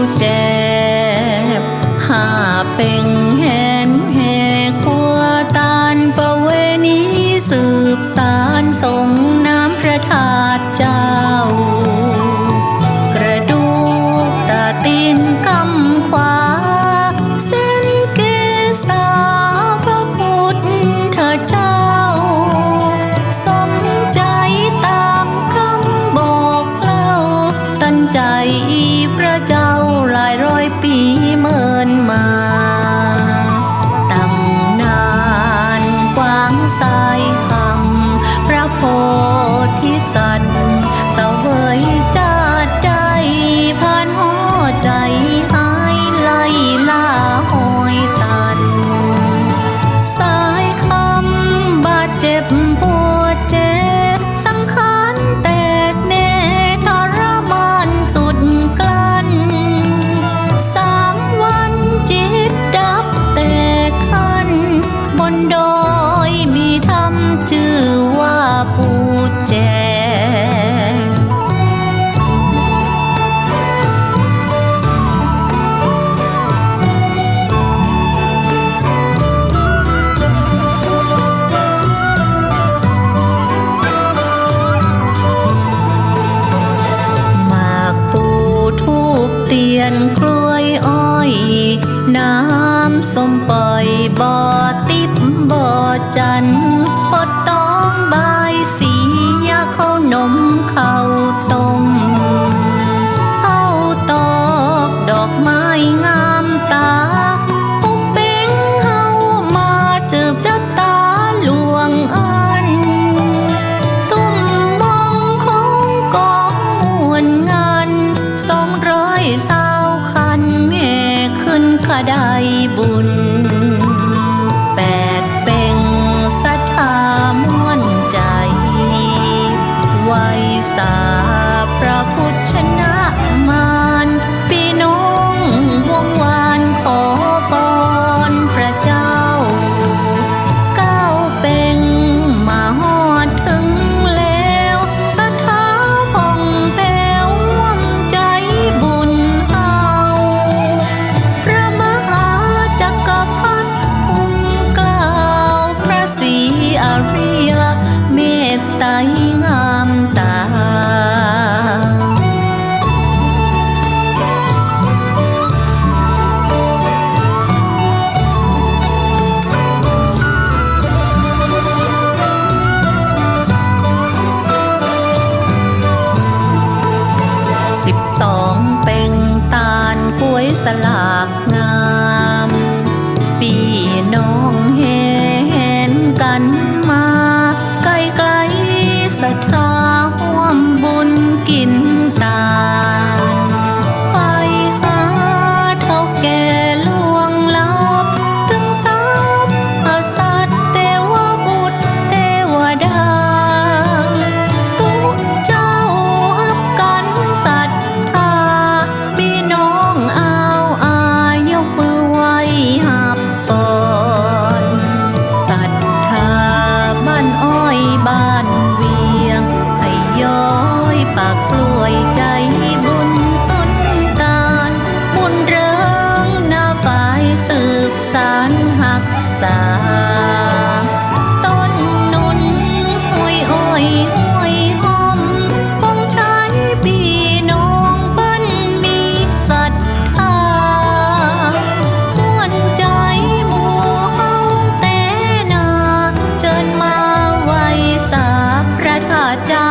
ดปูแจบหาเป็งแหนแห่ครัวตานประเวณีสืบสารส่งน้ำพระธาตุเจ้า กระดูกตาตีนกำขวา เส้นเกษาพระพุทธเจ้า สมใจตามคำบอกเล่าตั้งใจ ระเจ้าหลายร้อยปีเมินมาตำนานกว้างสายคำพระโพธิสัตว์เสวยจาดได้ผ่านหัวใจ แจหมากปูทูบเตียนกล้วยอ้อย น้ำส้มปล่อยบ่อติบบ่อจันปดตอ บายสียาข้าวนมข้าวต้มเอาตอกดอกไม้งามตาปุกเป็งเฮามาเจิบจับตาหลวงอัน ตุ้มมองของกองมวลงานสองร้อยสาวคันแห่ขึ้นขดายบุญ ไว้สาพระพุทธชนะมารพี่น้องวงวานขอปอนพระเจ้า ก้าวเป็นมาหอดถึงแล้วสถาพองแผ้วว่วมใจบุญเฮาพระมหาจักรพรรดิองค์กล่าวพระศรีอริยเมตไตรงา ตา สิบสองเป็งตาลกล้วยสลากงาม ปีน้องเห็นกันมาไกลไกลๆศรัทธา สารหักษา ต้นนุนห้อยอ้อยห้อยหอมคงใช้ปีน้องปั้นมีศรัทธาม่วนใจหมูเฮาแต่นา เจิญมาไว้สาพระธาตุจา